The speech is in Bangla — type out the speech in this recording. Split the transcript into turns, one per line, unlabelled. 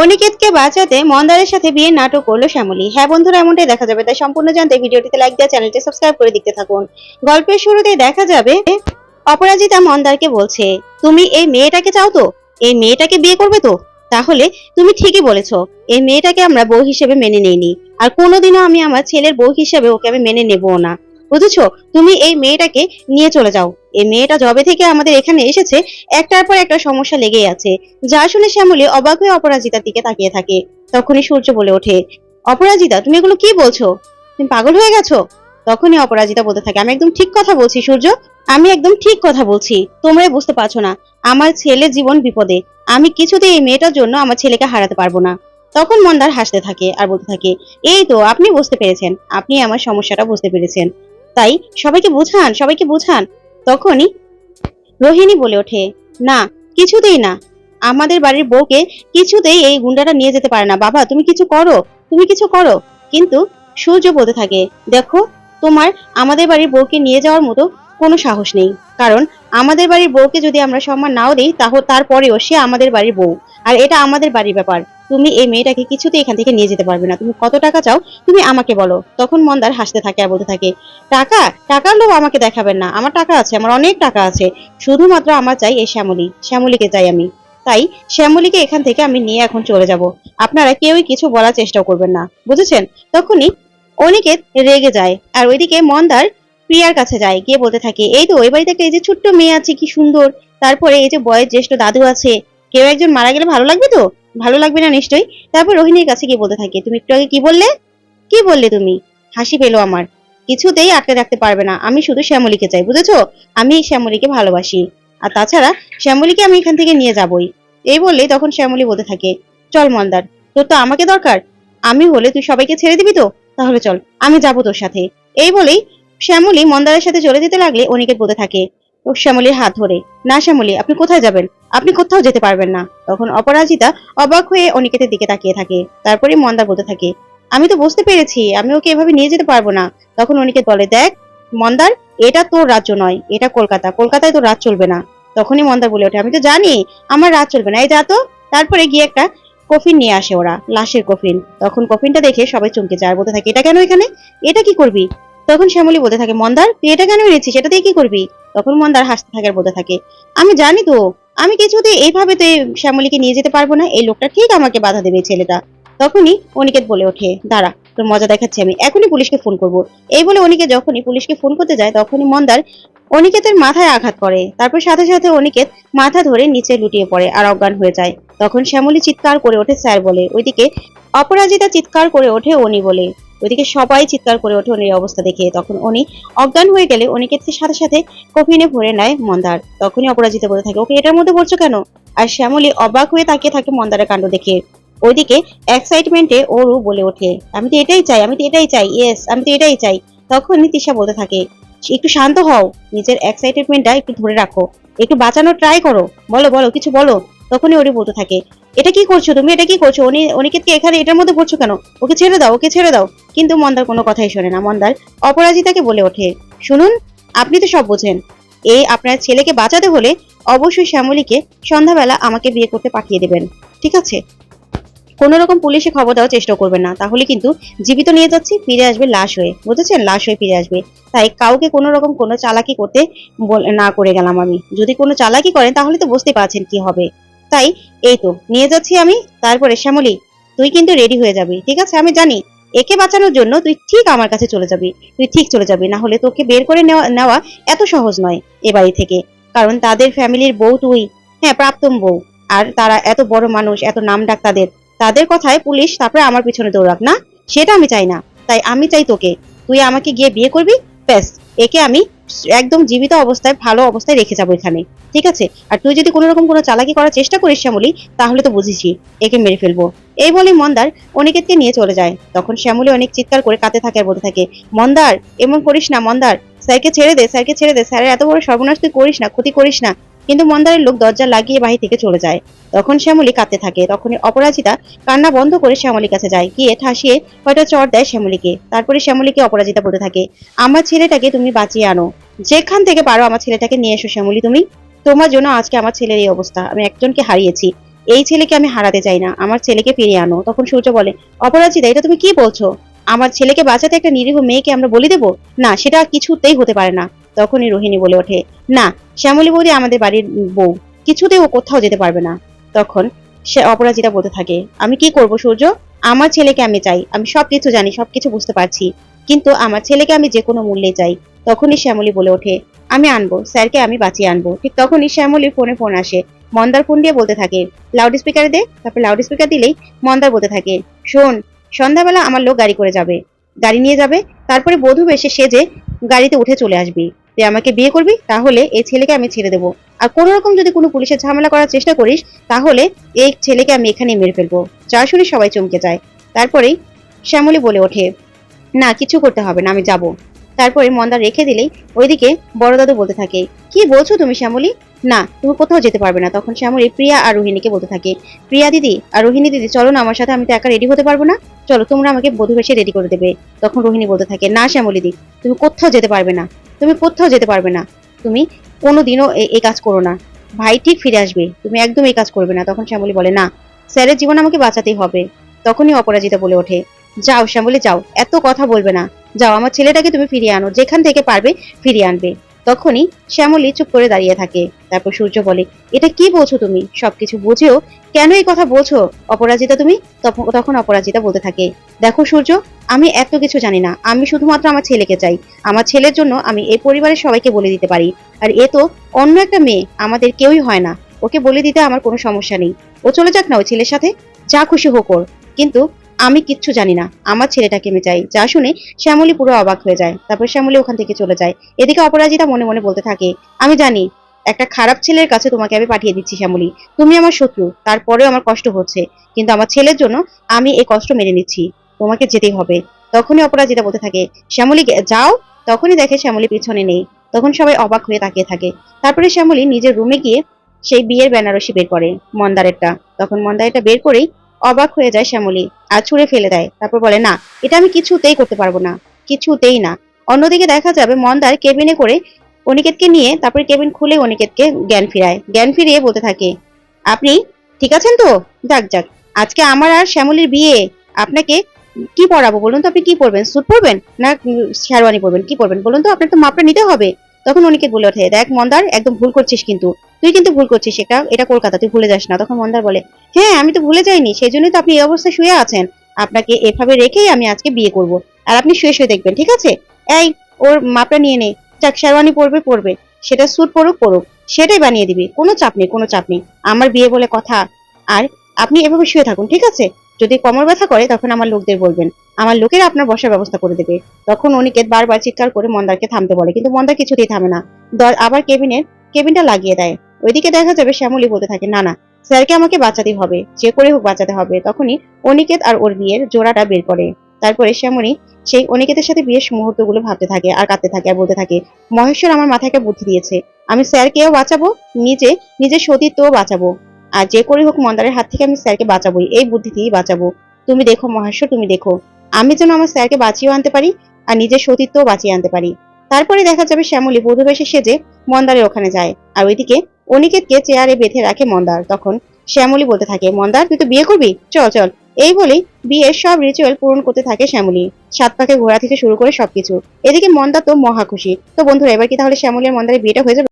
অনিকেতকে বাঁচাতে মন্দারের সাথে বিয়ে নাটক করল শ্যামলী। হ্যাঁ বন্ধুরা, এমনটাই দেখা যাবে। তাই সম্পূর্ণ জানতে ভিডিওটিতে লাইক দেওয়া চ্যানেলটি সাবস্ক্রাইব করে দেখতে থাকুন। গল্পের শুরুতে দেখা যাবে, অপরাজিতা মন্দারকে বলছে, তুমি এই মেয়েটাকে চাও তো? এই মেয়েটাকে বিয়ে করবে তো? তাহলে তুমি ঠিকই বলেছ, এই মেয়েটাকে আমরা বউ হিসেবে মেনে নেইনি। আর কোনোদিনও আমি আমার ছেলের বউ হিসেবে ওকে আমি মেনে নেব না। বুঝেছ? তুমি এই মেয়েটাকে নিয়ে চলে যাও। এই মেয়েটা জবে থেকে আমাদের এখানে এসেছে, একটার পর একটা সমস্যা লেগেই আছে। যা শুনে শ্যামলী অবাক হয়ে অপরাজিতার দিকে তাকিয়ে থাকে। তখনই সূর্য বলে ওঠে, অপরাজিতা, তুমি এগুলো কি বলছো? তুমি পাগল হয়ে গেছো? তখনই অপরাজিতা বলতে থাকে, আমি একদম ঠিক কথা বলছি, সূর্য। আমি একদম ঠিক কথা বলছি। তোমরাই বুঝতে পারছ না। আমার ছেলের জীবন বিপদে। আমি কিছুতেই এই মেয়েটার জন্য আমার ছেলেকে হারাতে পারব না। তখন মন্দার হাসতে থাকে আর বলতে থাকে, এই তো, আপনি বুঝতে পেরেছেন। আপনি আমার সমস্যাটা বুঝতে পেরেছেন। তাই সবাইকে বুঝান সবাইকে বুঝান। তখনই রোহিণী বলে ওঠে, না, কিছুতেই না। আমাদের বাড়ির বউকে কিছুতেই এই গুন্ডাটা নিয়ে যেতে পারে না। বাবা, তুমি কিছু করো, তুমি কিছু করো। কিন্তু সূর্য বলতে থাকে, দেখো, তোমার আমাদের বাড়ির বউকে নিয়ে যাওয়ার মতো কোনো সাহস নেই। কারণ আমাদের বাড়ির বউকে যদি আমরা সম্মান নাও দিই তাহলে তারপরেও সে আমাদের বাড়ির বউ। আর এটা আমাদের বাড়ির ব্যাপার। তুমি এই মেয়েটাকে কিছুতেই এখান থেকে নিয়ে যেতে পারবে না। তুমি কত টাকা চাও, তুমি আমাকে বলো। তখন মন্দার হাসতে থাকে আর বলতে থাকে, টাকা? টাকার লোভ আমাকে দেখাবেন না। আমার টাকা আছে, আমার অনেক টাকা আছে। শুধুমাত্র আমার চাই এই শ্যামলী। শ্যামলীকে চাই আমি। তাই শ্যামলীকে এখান থেকে আমি নিয়ে এখন চলে যাব। আপনারা কেউই কিছু বলার চেষ্টা করবেন না। বুঝেছেন? তখনই অনিকেত রেগে যায় আর ওইদিকে মন্দার প্রিয়ার কাছে যায়। গিয়ে বলতে থাকে, এই তো, ওই বাড়িতে একটা এই যে ছোট্ট মেয়ে আছে, কি সুন্দর। তারপরে এই যে বয়স জ্যেষ্ঠ দাদু আছে, কেউ একজন মারা গেলে ভালো লাগবে তো? ভালো লাগবে না নিশ্চয়ই? তারপর রোহিণীর কাছে গিয়ে বলতে থাকে, তুমি একটু আগে কি বললে? কি বললে তুমি? হাসি পেল আমার। কিছুতেই আটকে রাখতে পারবে না। আমি শুধু শ্যামলীকে চাই, বুঝেছ? আমি শ্যামলীকে ভালোবাসি। আর তাছাড়া শ্যামলীকে আমি এখান থেকে নিয়ে যাবই। এই বললে তখন শ্যামলী বলতে থাকে, চল মন্দার, তোর তো আমাকে দরকার। আমি হলে তুই সবাইকে ছেড়ে দিবি তো? তাহলে চল, আমি যাব তোর সাথে। এই বলেই শ্যামলী মন্দারের সাথে চলে যেতে লাগলে অনিকেত বলতে থাকে শ্যামলীর হাত ধরে, না শ্যামলী, আপনি কোথায় যাবেন? আপনি কোথাও যেতে পারবেন না। তখন অপরাজিতা অবাক হয়ে অনিকেতের দিকে তাকিয়ে থাকে, তারপরে মন্দার বলতে থাকে, আমি তো বুঝতে পেরেছি, আমি ওকে এভাবে নিয়ে যেতে পারব না। তখন অনিকেত বলে, দেখ, মন্দার, এটা তোর রাজ্য নয়, এটা কলকাতা, কলকাতায় তোর রাজ চলবে না। তখনই মন্দার বলে ওঠে, আমি তো জানি, আমার রাজ চলবে না। এই যা তো। তারপরে গিয়ে একটা কফিন নিয়ে আসে ওরা, লাশের কফিন। তখন কফিনটা দেখে সবাই চমকে যায়, বলতে থাকে, এটা কেন এখানে? এটা কি করবি? তখন শ্যামলী বলতে থাকে, মন্দার, তুই এটা কেন এনেছিস? এটা দিয়ে কি করবি? তখন মন্দার হাসতে থাকে বলতে থাকে, আমি জানি তো, আমি কিছুতে এইভাবে তো এই শ্যামলীকে নিয়ে যেতে পারব না, এই লোকটা ঠিক আমাকে বাধা দেবে ছেলেটা। তখনই অনিকেত বলে ওঠে, দাঁড়া, তোর মজা দেখাচ্ছি আমি, এখনই পুলিশকে ফোন করব। এই বলে অনিকেত যখনই পুলিশকে ফোন করতে যায়, তখনই মন্দার অনিকেতের মাথায় আঘাত করে। তারপর সাথে সাথে অনিকেত মাথা ধরে নিচে লুটিয়ে পড়ে আর অজ্ঞান হয়ে যায়। তখন শ্যামলী চিৎকার করে ওঠে, স্যার বলে। ওইদিকে অপরাজিতা চিৎকার করে ওঠে অনি বলে। ওইদিকে সবাই চিৎকার করে ওঠে অনির অবস্থা দেখে। তখন উনি অজ্ঞান হয়ে গেলে অনিকেতকে সাথে সাথে কফিনে ভরে নেয় মন্দার। তখনই অপরাজিত বলে থাকে, ওকে, এটার মধ্যে পড়ছো কেন? আর শ্যামলী অবাক হয়ে তাকিয়ে থাকে মন্দারের কাণ্ড দেখে। ওইদিকে এক্সাইটমেন্টে ওরু বলে ওঠে, আমি তো এটাই চাই, আমি তো এটাই চাই ইয়েস আমি তো এটাই চাই। তখনই তিশা বলতে থাকে, একটু শান্ত হও, নিজের এক্সাইটমেন্টটা একটু ধরে রাখো, একটু বাঁচানোর ট্রাই করো, বলো বলো, কিছু বলো? তখনই ওরি বলতে থাকে এটা কি করছ তুমি? এটা কি করছ? উনি অনিকেতকে এখানে এটার মধ্যে পড়ছো কেন? ওকে ছেড়ে দাও, ওকে ছেড়ে দাও। কিন্তু মন্দার কোনো কথাই শোনে না। মন্দার অপরাজিতাকে বলে ওঠে, শুনুন, আপনি তো সব বোঝেন। এই আপনার ছেলেকে বাঁচাতে হলে অবশ্যই শ্যামলীকে সন্ধ্যাবেলা আমাকে বিয়ে করতে পাঠিয়ে দেবেন, ঠিক আছে? কোনো রকম পুলিশে খবর দেওয়ার চেষ্টা করবেন না। তাহলে কিন্তু জীবিত নিয়ে যাচ্ছি, ফিরে আসবে লাশ হয়ে। বুঝেছেন? লাশ হয়ে ফিরে আসবে। তাই কাউকে কোনো রকম কোনো চালাকি করতে না করে গেলাম আমি। যদি কোনো চালাকি করেন, তাহলে তো বুঝতে পারছেন কি হবে। তাই, এই তো, নিয়ে যাচ্ছি আমি, তারপরে শ্যামলী, তুই কিন্তু রেডি হয়ে যাবি, ঠিক আছে? আমি জানি, একে বাঁচানোর জন্য তুই ঠিক আমার কাছে চলে যাবি, তুই ঠিক চলে যাবি, না হলে তোকে বের করে নেওয়া এত সহজ নয় এ বাড়ি থেকে। কারণ তাদের ফ্যামিলির বউ তুই হ্যাঁ প্রাপ্তম বউ, আর তারা এত বড় মানুষ, এত নাম ডাক তাদের তাদের কথায় পুলিশ তারপরে আমার পিছনে দৌড়াক, না? সেটা আমি চাই না, তাই আমি চাই তোকে, তুই আমাকে গিয়ে বিয়ে করবি, ব্যাস। একে আমি একদম জীবিত অবস্থায়, ভালো অবস্থায় রেখে যাব এখানে। ঠিক আছে? আর তুই যদি কোনো রকম কোনো চালাকি করার চেষ্টা করিস শ্যামলী, তাহলে তো বুঝেছি একে মেরে ফেলব। এই বলে মন্দার অনিকেতকে নিয়ে চলে যায়। তখন শ্যামলী অনেক চিৎকার করে কাতে থাকে আর বলতে থাকে, মন্দার, এমন করিস না, মন্দার। স্যারকে ছেড়ে দে, স্যারকে ছেড়ে দে। স্যারের এত বড় সর্বনাশ তুই করিস না, ক্ষতি করিস না। কিন্তু মন্দারের লোক দরজা লাগিয়ে বাহির থেকে চলে যায়। তখন শ্যামলী কাঁদতে থাকে। তখনই অপরাজিতা কান্না বন্ধ করে শ্যামলীর কাছে যায়। গিয়ে ঠাসিয়ে হয়তো চট দেয় শ্যামলীকে। তারপরে শ্যামলীকে অপরাজিতা বলতে থাকে, আমার ছেলেটাকে তুমি বাঁচিয়ে আনো। যেখান থেকে পারো আমার ছেলেটাকে নিয়ে এসো শ্যামলী তুমি। তোমার জন্য আজকে আমার ছেলের এই অবস্থা। আমি একজনকে হারিয়েছি। এই ছেলেকে আমি হারাতে চাই না। আমার ছেলেকে ফিরিয়ে আনো। তখন সূর্য বলে, অপরাজিতা, এটা তুমি কি বলছো? আমার ছেলেকে বাঁচাতে একটা নিরীহ মেয়েকে আমরা বলি দেবো? না, সেটা কিছুতেই হতে পারে না। তখনই রোহিণী বলে ওঠে, না, শ্যামলী বৌদি আমাদের বাড়ির বউ। কিছুতেই ও কোথাও যেতে পারবে না। তখন সে অপরাজিতা বলতে থাকে, আমি কি করব সূর্য? আমার ছেলেকে আমি চাই। আমি সবকিছু জানি, সবকিছু বুঝতে পারছি। কিন্তু আমার ছেলেকে আমি যে কোনো মূল্যে চাই। তখনই শ্যামলী বলে ওঠে, আমি আনব, স্যারকে আমি বাঁচিয়ে আনব। ঠিক তখনই শ্যামলীর ফোনে ফোন আসে মন্দার ফোন দিয়ে বলতে থাকে লাউড স্পিকারে দে। তারপর লাউড স্পিকার দিলেই মন্দার বলতে থাকে, শোন সন্ধ্যাবেলা আমার লোক গাড়ি করে যাবে, গাড়ি নিয়ে যাবে, তারপরে বধূ বেশে সেজে গাড়িতে উঠে চলে আসবি। তুই আমাকে বিয়ে করবি, তাহলে এই ছেলেকে আমি ছেড়ে দেবো। আর কোনো রকম যদি কোনো পুলিশের ঝামেলা করার চেষ্টা করিস, তাহলে এই ছেলেকে আমি এখানে মেরে ফেলব। যা শুনে সবাই চমকে যায়। তারপরেই শ্যামলী বলে ওঠে, না, কিছু করতে হবে না, আমি যাব। তারপরে মন্দা রেখে দিলেই ওইদিকে বড় দাদু বলতে থাকে, কি বলছো তুমি শ্যামলী? না, তুমি কোথাও যেতে পারবে না। তখন শ্যামলী প্রিয়া আর রোহিণীকে বলতে থাকে, প্রিয়া দিদি আর রোহিণী দিদি, চলো না আমার সাথে, আমি তো একা রেডি হতে পারব না। চলো, তোমরা আমাকে বধূ বেশে রেডি করে দেবে। তখন রোহিণী বলতে থাকে, না শ্যামলী দি, তুমি কোথাও যেতে পারবে না। তুমি কোথাও যেতে পারবে না। তুমি কোনোদিনও এই কাজ করো না। ভাই ঠিক ফিরে আসবে, তুমি একদম এই কাজ করবে না। তখন শ্যামলী বলে, না, স্যারের জীবন আমাকে বাঁচাতেই হবে। তখনই অপরাজিতা বলে ওঠে, যাও শ্যামলী, যাও, এত কথা বলবে না। যাও, আমার ছেলেটাকে তুমি ফিরিয়ে আনো, যেখান থেকে পারবে ফিরিয়ে আনবে। তখনই শ্যামলী চুপ করে দাঁড়িয়ে থাকে। তারপর সূর্য বলে, এটা কি বলছো তুমি? সবকিছু বুঝেও কেন এই কথা বলছো? অপরাজিতা তুমি? তখন- অপরাজিতা বলতে থাকে, দেখো সূর্য, আমি এত কিছু জানি না। আমি শুধুমাত্র আমার ছেলেকে চাই। আমার ছেলের জন্য আমি এই পরিবারের সবাইকে বলে দিতে পারি। আর এ তো অন্য একটা মেয়ে, আমাদের কেউই হয় না। ওকে বলে দিতে আমার কোনো সমস্যা নেই। ও চলে যাক না ওই ছেলের সাথে? যা খুশি হোক ওর। কিন্তু আমি কিচ্ছু জানি না। আমার ছেলেটাকে আমি চাই। যা শুনে শ্যামলী পুরো অবাক হয়ে যায়। তারপর শ্যামলী ওখান থেকে চলে যায়। এদিকে অপরাজিতা মনে মনে বলতে থাকে, আমি জানি, একটা খারাপ ছেলের কাছে তোমাকে আমি পাঠিয়ে দিচ্ছি শ্যামলী। তুমি আমার শত্রু, তারপরেও আমার কষ্ট হচ্ছে। কিন্তু আমার ছেলের জন্য আমি এই কষ্ট মেনে নিচ্ছি। তোমাকে যেতেই হবে। তখনই অপরাজিতা বলতে থাকে, শ্যামলী যাও। তখনই দেখে শ্যামলী পিছনে নেই। তখন সবাই অবাক হয়ে তাকিয়ে থাকে। তারপরে শ্যামলী নিজের রুমে গিয়ে সেই বিয়ের বেনারসি বের করে, মন্দারেরটা। তখন মন্দারেরটা বের করেই অবাক হয়ে যায় শ্যামলী আর ছুঁড়ে ফেলে দেয়। তারপর বলে, না, এটা আমি কিছুতেই করতে পারব না। কিছুতেই না। অন্যদিকে দেখা যাবে মন্দার কেবিনে করে অনিকেতকে নিয়ে, তারপরে কেবিন খুলে অনিকেতকে জ্ঞান ফিরায়। জ্ঞান ফিরিয়ে বলতে থাকে, আপনি ঠিক আছেন তো? যাক যাক। আজকে আমার আর শ্যামলীর বিয়ে। আপনাকে কি পরাবো বলুন তো? আপনি কি পরবেন স্যুট পরবেন না শেরওয়ানি পরবেন কি পরবেন বলুন তো, আপনার তো মাপটা নিতে হবে। তখন অনিকেত বলে ওঠে, দেখ মন্দার, একদম ভুল করছিস কিন্তু। তুই কিন্তু ভুল করছিস এটা এটা কলকাতা, তুই ভুলে যাস না। তখন মন্দার বলে হ্যাঁ আমি তো ভুলে যাইনি সেই জন্যই তো আপনি এই অবস্থায় শুয়ে আছেন। আপনাকে এভাবে রেখেই আমি আজকে বিয়ে করব। আর আপনি শুয়ে শুয়ে দেখবেন, ঠিক আছে? এই, ওর মাপটা নিয়ে নে। যাক, শেরওয়ানি পরবে পরবে। সেটা স্যুট পরুক পরুক। সেটাই বানিয়ে দিবি। কোনো চাপ নেই, কোনো চাপ নেই। আমার বিয়ে বলে কথা। আর আপনি এভাবে শুয়ে থাকুন, ঠিক আছে? যদি কোমর ব্যথা করে, তখন আমার লোকদের বলবেন। আমার লোকেরা আপনার বসার ব্যবস্থা করে দেবে। তখন অনিকেত বারবার চিৎকার করে মন্দারকে থামতে বলে, কিন্তু মন্দার কিছুতেই থামে না। আবার কেবিনের কেবিনটা লাগিয়ে দেয়। ওইদিকে দেখা যাবে শ্যামলী বলতে থাকে, না না, স্যারকে আমাকে বাঁচাতে হবে। যে করে হোক বাঁচাতে হবে। তখনই অনিকেত আর ওর বিয়ের জোড়াটা বের করে। তারপরে শ্যামলী সেই অনিকেতের সাথে বিয়ের মুহূর্তগুলো ভাবতে থাকে আর কাঁদতে থাকে আর বলতে থাকে, মহেশ্বর আমার মাথায় একটা বুদ্ধি দিয়েছে। আমি স্যারকেও বাঁচাবো, নিজে নিজের সতীত্বও বাঁচাবো। আর যে করে হোক মন্দারের হাত থেকে আমি স্যারকে বাঁচাবোই। এই বুদ্ধি দিয়েই বাঁচাবো। তুমি দেখো মহেশ্বর, তুমি দেখো। আমি যেন আমার স্যারকে বাঁচিয়েও আনতে পারি আর নিজের সতীত্বও বাঁচিয়ে আনতে পারি। তারপরে দেখা যাবে শ্যামলী বধূবেশে সেজে মন্দারের ওখানে যায় আর ওইদিকে অনিকেতকে চেয়ারে বেঁধে রাখে মন্দার। তখন শ্যামলী বলতে থাকে, মন্দার, তুই তো বিয়ে করবি? চল চল। এই বলেই বিয়ের সব রিচুয়াল পূরণ করতে থাকে শ্যামলী। সাত পাকে ঘোরা থেকে শুরু করে সবকিছু। এদিকে মন্দা তো মহা খুশি। তো বন্ধুরা, এবার কি তাহলে শ্যামলী আর মন্দারের বিয়েটা হয়ে যাবে?